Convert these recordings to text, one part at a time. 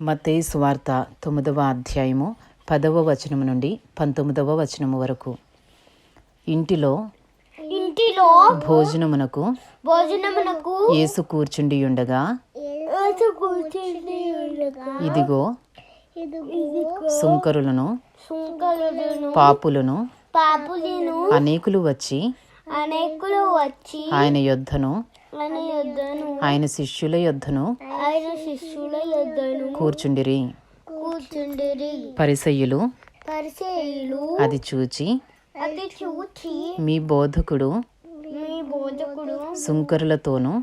మత్తయి సువార్త తొమ్మిదవ అధ్యాయము పదవ వచనము నుండి పంతొమ్మిదవ వచనము వరకు. ఇంటిలో ఇంటిలో భోజనమునకు భోజనమునకు యేసు కూర్చుండి ఉండగా ఇదిగో సుంకరులను పాపులను పాపులను అనేకులు వచ్చి అనేకులు వచ్చి ఆయన యొద్దను ఆయన శిష్యుల యొద్దను ఆయన కూర్చుండిరి. కూర్చుండిరి. పరిసయ్యులు పరిచయులు అది చూచి అది చూచి. మీ బోధకుడు మీ బోధకుడు సుంకరులతోనూ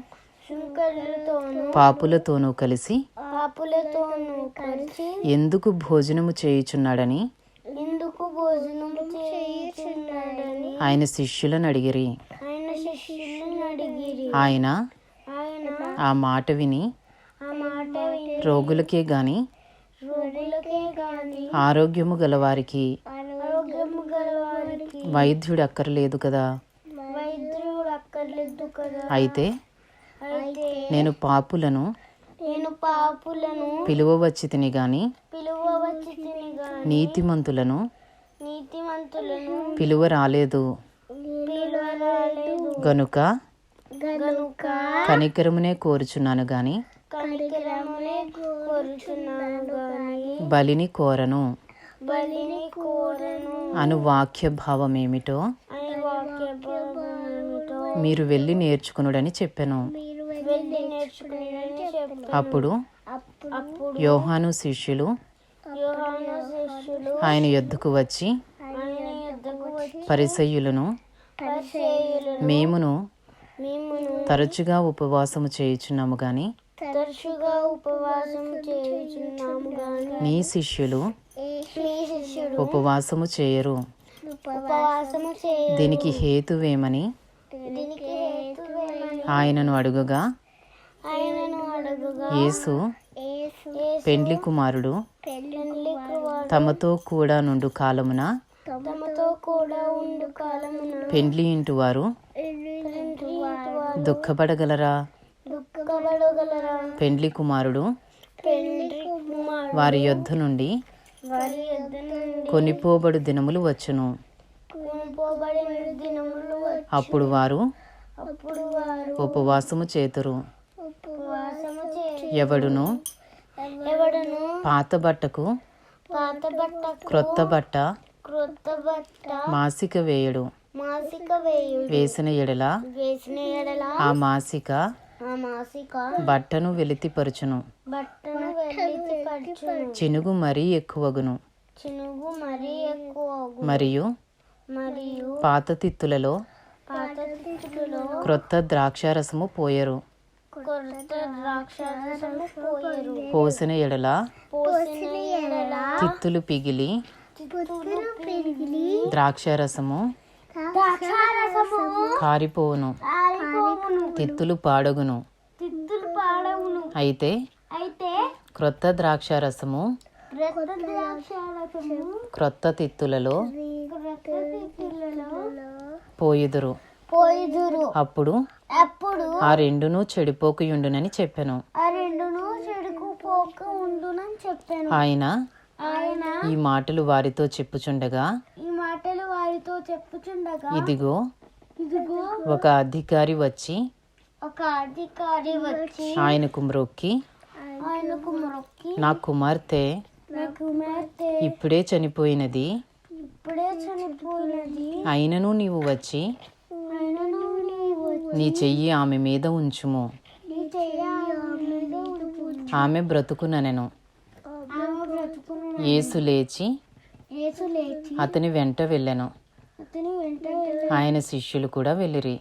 శంకరులతోనూ పాపులతోనూ కలిసి పాపులతోనూ కలిసి ఎందుకు భోజనము చేయుచున్నాడని ఎందుకు భోజనం చేయుచున్నాడని ఆయన శిష్యులను అడిగిరి. ఆయన శిష్యులను అడిగిరి. ఆయన ఆ మాట విని రోగులకే గాని ఆరోగ్యము గలవారికి వైద్యుడు అక్కర్లేదు కదా. అయితే నేను పాపులను నేను పాపులను పిలువవచ్చి తిని గాని నీతిమంతులను నీతిమంతులను పిలువ రాలేదు గనుక గనుక కనికరమునే కోరుచున్నాను గాని బలిని కోరను. బలిని కోరను. అను వాక్య వాక్య భావమేమిటో మీరు వెళ్ళి నేర్చుకునుడని చెప్పాను. అప్పుడు యోహాను శిష్యులు ఆయన యొద్దకు వచ్చి ఆయన యుద్ధకు వచ్చి పరిసయ్యులను మేమును మేమును తరచుగా ఉపవాసము చేయుచున్నాము గాని తరచుగా ఉపవాసం చేయుచున్నాము గాని నీ శిష్యులు మీ శిష్యుడు ఉపవాసము చేయరు. ఉపవాసము చేయ దీనికి హేతువేమని దీనికి హేతువేమని ఆయనను అడుగగా ఆయనను అడుగుగా యేసు యేసు పెండ్లి కుమారుడు తమతో కూడా నుండు కాలమున తమతో కూడా ఉండు కాలమున పెండ్లి ఇంటి వారు దుఃఖపడగలరా? పెండ్లి కుమారుడు. వారి యొద్ద నుండి కొనిపోబడు దినములు వచ్చును. అప్పుడు వారు ఉపవాసము చేతురు. ఎవడును? పాత బట్టకు క్రొత్త బట్ట మాసిక వేయడు. వేసిన ఎడల ఆ మాసిక బట్టను వెలితిపరచును. చినుగు మరీ ఎక్కువగును. మరియు పాత తిత్తులలో క్రొత్త ద్రాక్షారసము పోయరు. పోసిన ఎడల తిత్తులు పిగిలి ద్రాక్షారసము కారిపోవును. తిత్తులు పాడగును. తిత్తులు అయితే అయితే క్రొత్త క్రొత్త ద్రాక్షారసము క్రొత్త తిత్తులలో పోయుదురు. పోయిదురు. అప్పుడు అప్పుడు ఆ రెండును చెడిపోకయుండునని చెప్పాను. ఆ రెండును చెడుకు పోక ఉండునని చెప్పాను. ఆయన ఆయన ఈ మాటలు వారితో చెప్పుచుండగా ఈ మాటలు వారితో చెప్పుచుండగా ఇదిగో ఒక అధికారి వచ్చి ఒక అధికారి వచ్చి ఆయనకు మ్రొక్కి ఆయనకు మొక్కి నా కుమార్తె నా కుమార్తె ఇప్పుడే చనిపోయినది. ఇప్పుడే చనిపోయినది. అయినను నీవు వచ్చి ఆయనను నీవు నీ చెయ్యి ఆమె మీద ఉంచుము. నీ చెయ్యి ఆమె మీద ఉంచు. ఆమె బ్రతుకుననెను. ఆమె బ్రతుకును యేసు లేచి యేసు లేచి అతని వెంట వెళ్ళెను. ఆయన శిష్యులు కూడా వెళ్ళిరి.